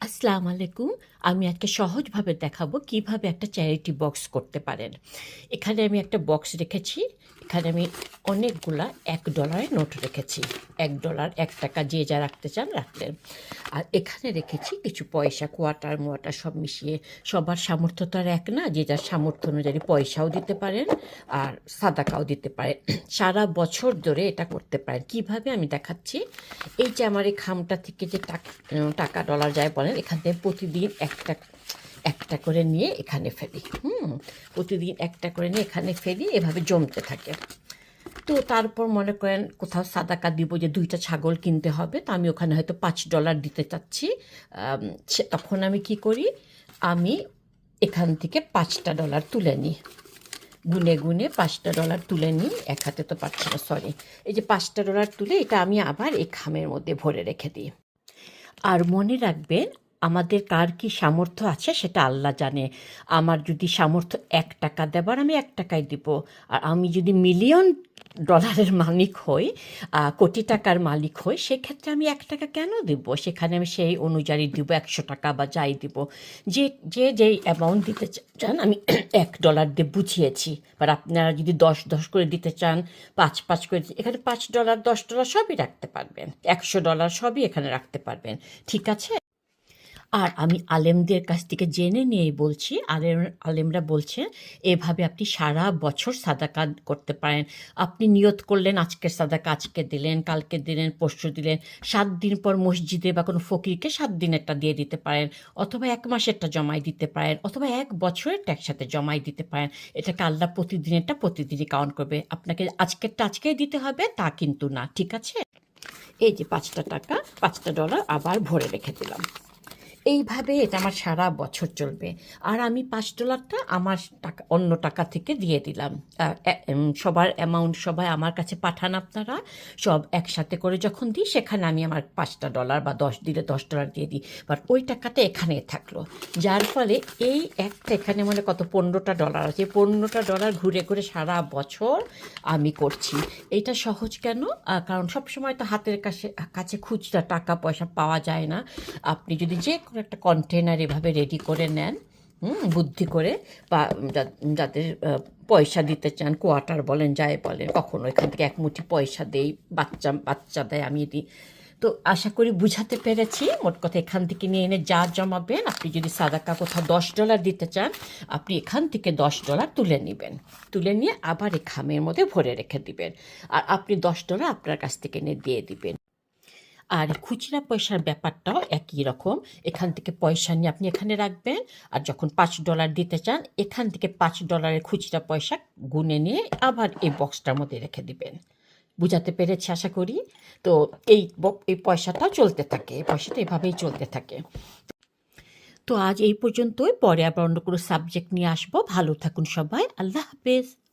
আসসালামু আলাইকুম। আমি আজকে সহজভাবে দেখাবো কীভাবে একটা চ্যারিটি বক্স করতে পারেন। এখানে আমি একটা বক্স রেখেছি। এখানে আমি অনেকগুলা এক ডলারের নোট রেখেছি। এক ডলার এক টাকা যে যা রাখতে চান রাখলেন। আর এখানে রেখেছি কিছু পয়সা কোয়াটার মোয়াটার সব মিশিয়ে। সবার সামর্থ্য তো আর এক না, যে যার সামর্থ্য অনুযায়ী পয়সাও দিতে পারেন আর সাদাকাও দিতে পারেন। সারা বছর ধরে এটা করতে পারেন। কীভাবে আমি দেখাচ্ছি? এই যে আমার এই খামটা থেকে যে টাকা টাকা ডলার যায় বলেন এখান প্রতিদিন একটা একটা করে নিয়ে এখানে ফেলি, হুম? প্রতিদিন একটা করে নিয়ে এখানে ফেলি, এভাবে জমতে থাকে। তো তারপর মনে করেন কোথাও সাদাকা দিব যে দুইটা ছাগল কিনতে হবে, তো আমি ওখানে হয়তো পাঁচ ডলার দিতে চাচ্ছি। তখন আমি কি করি? আমি এখান থেকে পাঁচটা ডলার তুলে নিই। গুনে গুনে পাঁচটা ডলার তুলে নিই, এক হাতে তো পাচ্ছি না সরি এই যে পাঁচটা ডলার তুলে এটা আমি আবার এই খামের মধ্যে ভরে রেখে দিই। আর মনে রাখবেন আমাদের কার কি সামর্থ্য আছে সেটা আল্লাহ জানে। আমার যদি সামর্থ্য এক টাকা দেবার, আমি এক টাকাই দিব। আর আমি যদি মিলিয়ন ডলারের মালিক হই কোটি টাকার মালিক হই, সেক্ষেত্রে আমি এক টাকা কেন দিব? সেখানে আমি সেই অনুযায়ী দিব, একশো টাকা বা যাই দিব। যে যে, যেই অ্যামাউন্ট দিতে চান, আমি এক ডলার দিয়ে বুঝিয়েছি। আর আপনারা যদি দশ দশ করে দিতে চান, পাঁচ পাঁচ করে এখানে পাঁচ ডলার দশ ডলার সবই রাখতে পারবেন। একশো ডলার সবই এখানে রাখতে পারবেন। ঠিক আছে? আর আমি আলেমদের কাছ থেকে জেনে নিয়েই বলছি, আলেম, আলেমরা বলছেন এভাবে আপনি সারা বছর সাদাকা করতে পারেন। আপনি নিয়ত করলেন, আজকের সাদাকা আজকে দিলেন, কালকে দিলেন, পরশু দিলেন। সাত দিন পর মসজিদে বা কোনো ফকিরকে সাত দিন একটা দিয়ে দিতে পারেন, অথবা এক মাসেরটা জমাই দিতে পারেন, অথবা এক বছরেরটা একসাথে জমাই দিতে পারেন। এটাকে আল্লাহ প্রতিদিনেরটা প্রতিদিনই কাউন্ট করবে। আপনাকে আজকেরটা আজকেই দিতে হবে, তা কিন্তু না, ঠিক আছে? এই যে পাঁচটা টাকা, পাঁচটা ডলার আবার ভরে রেখে দিলাম। এইভাবে এটা আমার সারা বছর চলবে। আর আমি পাঁচ ডলারটা আমার টাকা, অন্য টাকা থেকে দিয়ে দিলাম। সবার অ্যামাউন্ট সবাই আমার কাছে পাঠান আপনারা। সব একসাথে করে যখন দিই, সেখানে আমি আমার পাঁচটা ডলার বা দশ, দিলে দশ ডলার দিয়ে দিই। বাট ওই টাকাটা এখানে থাকল। যার ফলে এই একটা এখানে মানে কত, পনেরোটা ডলার আছে। পনেরোটা ডলার ঘুরে ঘুরে সারা বছর আমি করছি। এটা সহজ কেন? কারণ সবসময় তো হাতের কাছে কাছে খুচরা টাকা পয়সা পাওয়া যায় না। আপনি যদি যে কোনো একটা কন্টেনার এভাবে রেডি করে নেন বুদ্ধি করে বা যাদের পয়সা দিতে চান কোয়ার্টার বলেন, যাই বলেন, কখনো এখান থেকে এক মুঠি পয়সা দেই, বাচ্চা বাচ্চা দেয় আমি দিই তো আশা করি বুঝাতে পেরেছি, মোট কথা এখান থেকে নিয়ে এনে যা জমাবেন, আপনি যদি সাদাকা কোথাও দশ ডলার দিতে চান, আপনি এখান থেকে দশ ডলার তুলে নেবেন। তুলে নিয়ে আবার এই খামের মধ্যে ভরে রেখে দিবেন। আর আপনি দশ ডলার আপনার কাছ থেকে নিয়ে দিয়ে দিবেন। আর খুচরা পয়সার ব্যাপারটাও একই রকম। এখান থেকে পয়সা নিয়ে আপনি এখানে রাখবেন আর যখন পাঁচ ডলার দিতে চান, এখান থেকে পাঁচ ডলারের খুচরা পয়সা গুনে নিয়ে আবার এই বক্সটার মধ্যে রেখে দিবেন। বুঝাতে পেরেছি, আশা করি? তো এই এই পয়সাটা চলতে থাকে, এই পয়সাটা এভাবেই চলতে থাকে। তো আজ এই পর্যন্তই। পরে আবার অন্য কোনো সাবজেক্ট নিয়ে আসব। ভালো থাকুন সবাই। আল্লাহ হাফেজ।